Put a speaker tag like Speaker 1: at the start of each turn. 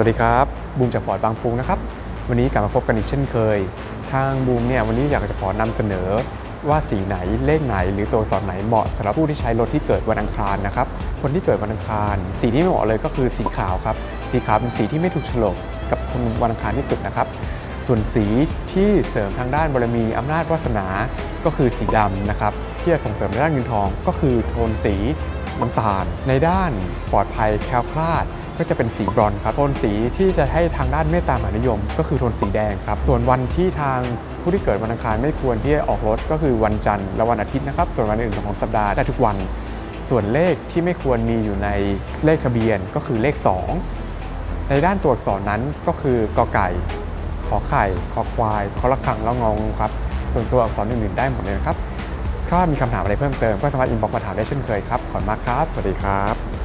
Speaker 1: สวัสดีครับบูมจากฟอร์ดบางปูนะครับ วันนี้กลับมาพบกันอีกเช่นเคย ทางบูมเนี่ยวันนี้อยากจะขอนำเสนอ ว่าสีไหนเลขไหน หรือตัวสอักษรไหนเหมาะสำหรับผู้ที่ใช้รถที่เกิดวันอังคารนะครับคนที่เกิดวันอังคาร สีที่ไม่เหมาะเลยก็คือสีขาวครับสีขาวเป็นสีที่ไม่ถูกฉลกกับคนวันอังคารที่สุดนะครับ ส่วนสีที่เสริมทางด้านบารมีอำนาจวาสนาก็คือสีดำนะครับที่จะส่งเสริมในด้านเงินทอง ก็คือโทนสีน้ำตาล ในด้านปลอดภัยแคล้วคลาด ก็จะเป็นสีบรอนซ์ครับโทนสีที่จะให้ทางด้านเมตตามหานิยม ก็คือโทนสีแดงครับ ส่วนวันที่ทางผู้ที่เกิดวันอังคารไม่ควรที่จะออกรถก็คือวันจันทร์และวันอาทิตย์นะครับ ส่วนวันอื่นของสัปดาห์ได้ทุกวัน ส่วนเลขที่ไม่ควรมีอยู่ในเลขทะเบียนก็คือเลข 2 ในด้านตัวอักษรนั้นก็คือกอไก่ ขอไข่ ขอควายขอระฆังแล้วงองครับ ส่วนตัวอักษรอื่นๆได้หมดเลยนะครับถ้ามีคำถามอะไรเพิ่มเติมก็สามารถอินบ็อกซ์มาถามได้เช่นเคยครับ ขอบคุณมากครับ สวัสดีครับ